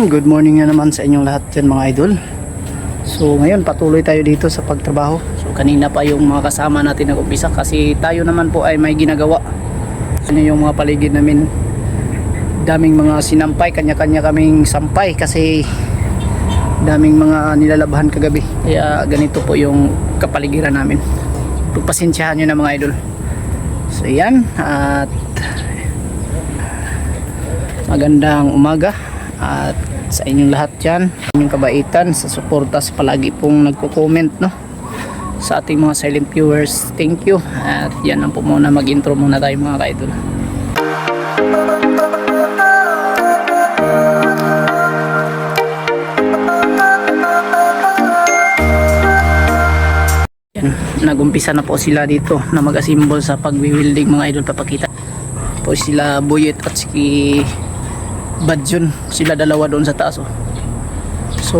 Good morning na naman sa inyong lahat dyan mga idol. So ngayon patuloy tayo dito sa pagtrabaho. So kanina pa yung mga kasama natin nag-umpisa kasi tayo naman po ay may ginagawa. Ano yung mga paligid namin. Daming mga sinampay, kanya-kanya kaming sampay kasi daming mga nilalabhan kagabi. Kaya ganito po yung kapaligiran namin. Pagpasensyahan nyo na mga idol. So yan at magandang umaga at sa inyong lahat dyan inyong kabaitan sa suporta sa palagi pong nagko-comment no? Sa ating mga silent viewers thank you. At yan lang po muna mag intro muna tayo mga kaidol. Yan nagumpisa na po sila dito na mag-assemble sa pagwi-welding mga idol papakita. Po sila Buyet at si Badjun sila dalawa doon sa taas oh. so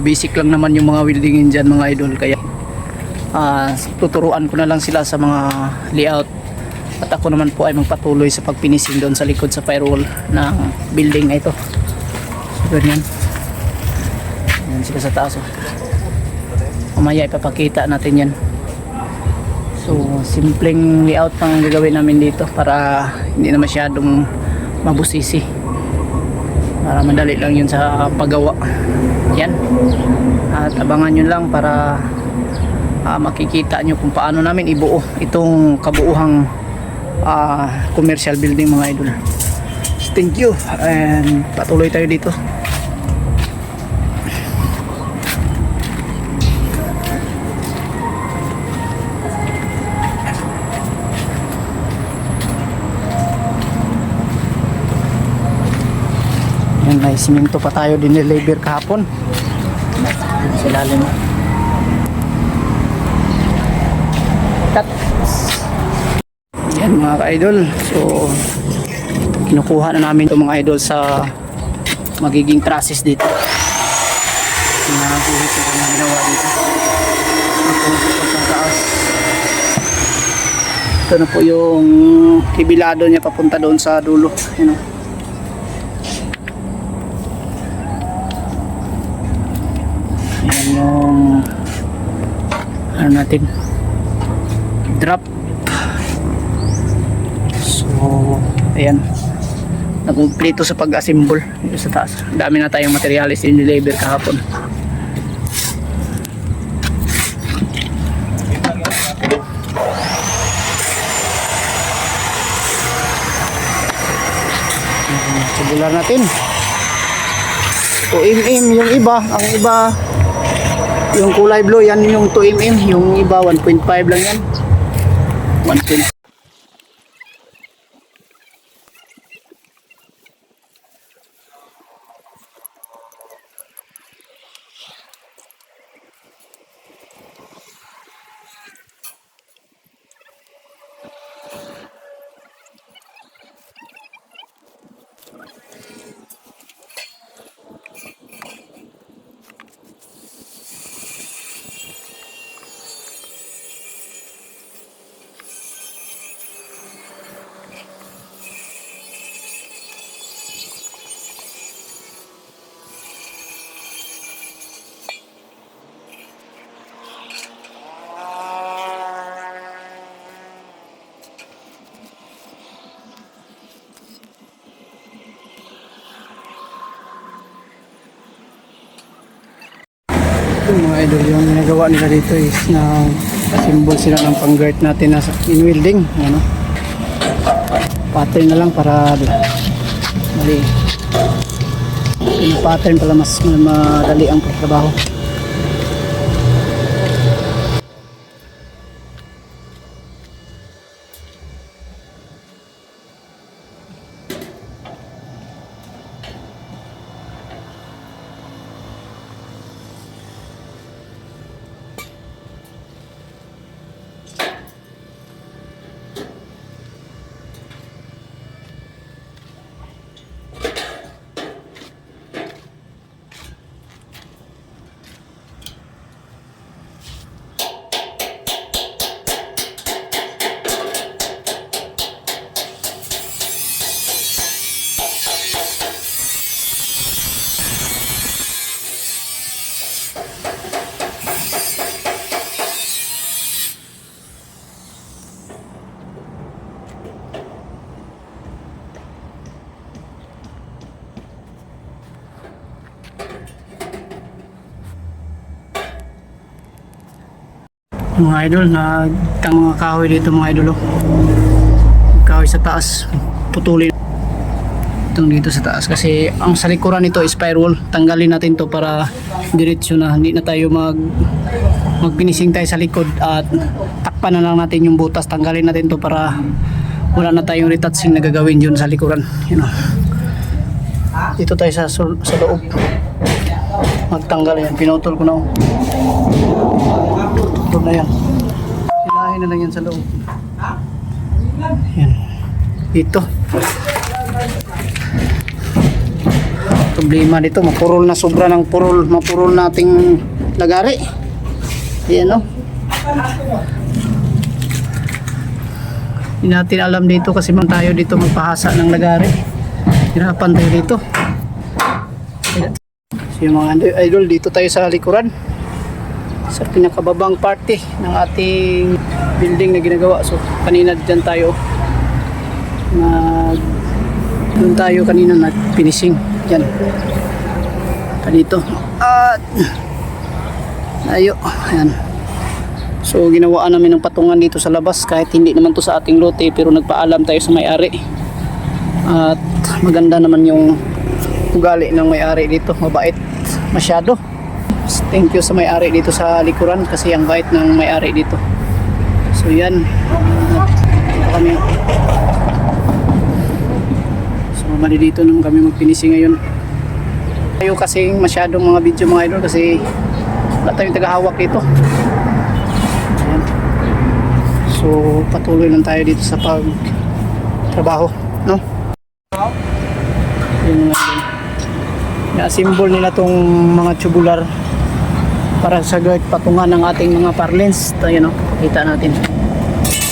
basic lang naman yung mga weldingin dyan mga idol. Kaya ah, tuturuan ko na lang sila sa mga layout. At ako naman po ay magpatuloy sa pagpinising doon sa likod sa firewall ng building na ito. So ganyan. Yan sila sa taas oh. mamaya ipapakita natin yan. So simpleng layout ang gagawin namin dito para hindi na masyadong mabusisi para madali lang yun sa paggawa. Yan. At abangan nyo lang para ah, makikita nyo kung paano namin ibuo itong kabuuhang ah, commercial building mga idol. Thank you and patuloy tayo dito Yan, may siminto pa tayo din labor kahapon. Sa lalim. Cut. Yan mga ka-idol. So, kinukuha na namin itong mga idol sa magiging trusses dito. Pinaguhit ko na ginawa dito. Ito na po yung kibilado niya papunta doon sa dulo. Yan. Yan yung ano natin? Drop. So ayan. Nakumpleto sa pag-assemble. Sa taas. Dami na tayong materialis in deliver kahapon. Sibular natin. 2mm yung iba. Ang iba yung kulay blue yan yung 2mm yung iba 1.5 lang yan. 1.5 Ito mga idol, yung ginagawa nila dito is na symbol sila ng pang-guard natin na sa in welding. Ano? Pattern na lang para mali. Yung pattern pala mas madali ang pagtrabaho. Mga idol, nagtang mga kahoy dito mga idol. Oh. Kahoy sa taas, putulin. Itong dito sa taas kasi ang sa likuran nito is firewall. Tanggalin natin to para diretsyo na hindi na tayo mag magpinising tayo sa likod at takpan na lang natin yung butas. Tanggalin natin to para wala na tayong retouching na gagawin yun sa likuran. You know. Dito tayo sa, sa loob. Magtanggal yan. Pinutol ko na. oh. Ito na yan. Hilahin na lang yan sa loob. Yan. Dito. Problema dito, mapurol na sobra ng purol, mapurol nating lagari. Yan o. Hindi natin alam dito kasi man tayo dito magpahasa ng lagari. Hirapan tayo dito. So yung mga idol, dito tayo sa likuran sa pinakababang parte ng ating building na ginagawa. So, kanina dyan tayo. Nag doon tayo kanina nag finishing dyan dito at ayo ayan. So ginawaan namin ng patungan dito sa labas. Kahit hindi naman to sa ating lote pero nagpaalam tayo sa may-ari. At maganda naman yung ugali ng may-ari dito. Mabait masyado thank you sa may-ari dito sa likuran kasi ang bait ng may-ari dito. So yan. Dito kami. So mali dito nung kami magpinisi ngayon. Tayo kasi masyadong mga video mga idol kasi wala tayong tagahawak dito. Ayan. so patuloy lang tayo dito sa pag trabaho no? Yun mga idol na-symbol nila tong mga tubular para sa guard patungan ng ating mga parlins. Tayo no kita natin.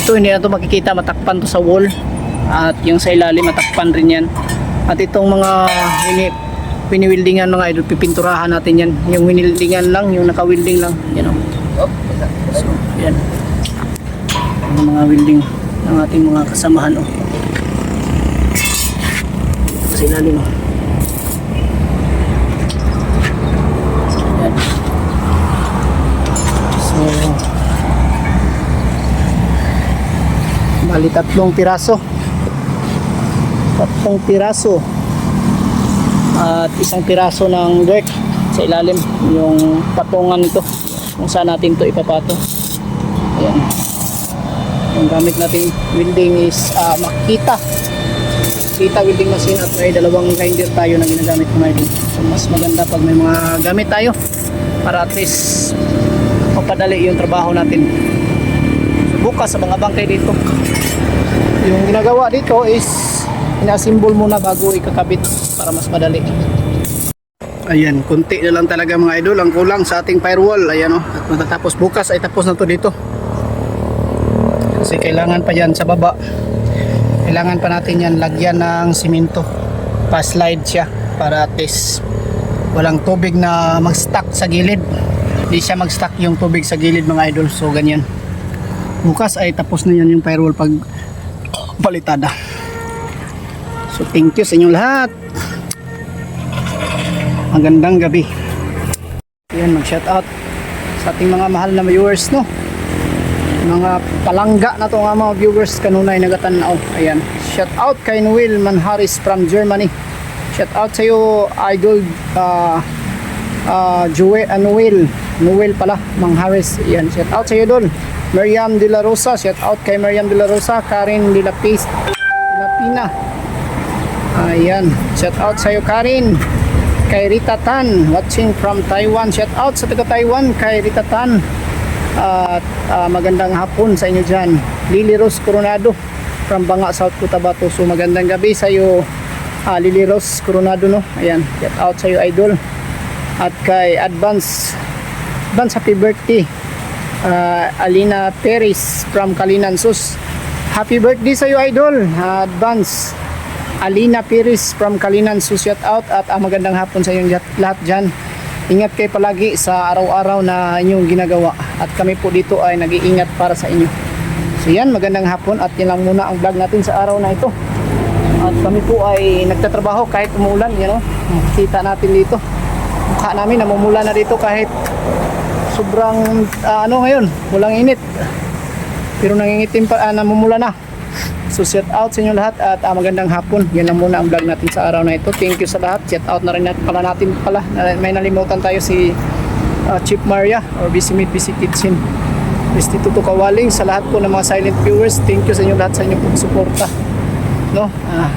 Ito hindi na to makikita. Matakpan to sa wall. At yung sa ilalim matakpan rin yan. At itong mga wini, winiwildingan mga idol pipinturahan natin yan. Yung winildingan lang yung nakawilding lang yan o so yan. Yung mga wilding ng ating mga kasamahan o sa ilalim o yan so bali tatlong piraso. Tatlong piraso. At isang piraso ng dirt sa ilalim yung patungan nito kung saan natin to ipapato. Ayan. Yung gamit natin welding is uh, makita. Kita welding machine at may dalawang grinder tayo na ginagamit ngayon. So mas maganda pag may mga gamit tayo para at least mapadali yung trabaho natin bukas sa mga bangkay dito yung ginagawa dito is ina-assemble muna bago ikakabit para mas madali. Ayan, konti na lang talaga mga idol ang kulang sa ating firewall. Ayan oh, at matatapos bukas ay tapos na to dito. Kasi kailangan pa yan sa baba. Kailangan pa natin yan lagyan ng simento. Pa-slide siya para at least walang tubig na mag-stuck sa gilid. Hindi siya mag-stuck yung tubig sa gilid mga idol. So ganyan. Bukas ay tapos na yan yung firewall pag palitada. So thank you sa inyong lahat. Magandang gabi. Yan, mag-shout out sa ating mga mahal na viewers, no? Mga palangga na to nga mga viewers kanunay nagatanaw. Ayan. Shout out kay Noel Manharis from Germany. Shout out sa iyo, Idol uh, uh, Joel, uh, Noel. Noel pala, Manharis. Ayan. Shout out sa iyo doon. Miriam De La Rosa. Shout out kay Miriam De La Rosa. Karin De La Pis, De La Pina. Ayan. Shout out sa iyo, Karin. Kay Rita Tan, watching from Taiwan. Shout out sa taga Taiwan kay Rita Tan. At ah, magandang hapon sa inyo dyan. Lily Rose Coronado from Banga, South Cotabato. So magandang gabi sa iyo, ah, Lily Rose Coronado. No? Ayan. Shout out sa iyo, Idol. At kay Advance, Advance Happy Birthday. Ah, Alina Perez from Kalinan Sus. Happy birthday sa iyo, Idol. Ah, Advance. Alina Piris from Kalinan so shout out at ah, magandang hapon sa inyong lahat- dyan. Ingat kayo palagi sa araw-araw na inyong ginagawa. At kami po dito ay nag-iingat para sa inyo. So yan magandang hapon. At yan lang muna ang vlog natin sa araw na ito. At kami po ay nagtatrabaho kahit umuulan you know, kita natin dito. Mukha namin namumula na dito kahit sobrang ah, ano ngayon walang init. Pero nangingitim pa ah, namumula na. So shout out sa inyo lahat at ah, magandang hapon. Yan lang muna ang vlog natin sa araw na ito. Thank you sa lahat. Shout out na rin natin pala natin pala. May nalimutan tayo si ah, Chief Maria or Busy Meet Busy Kitchen. Restituto Kawaling. Sa lahat po ng mga silent viewers thank you sa inyo lahat sa inyong pagsuporta no? Ah,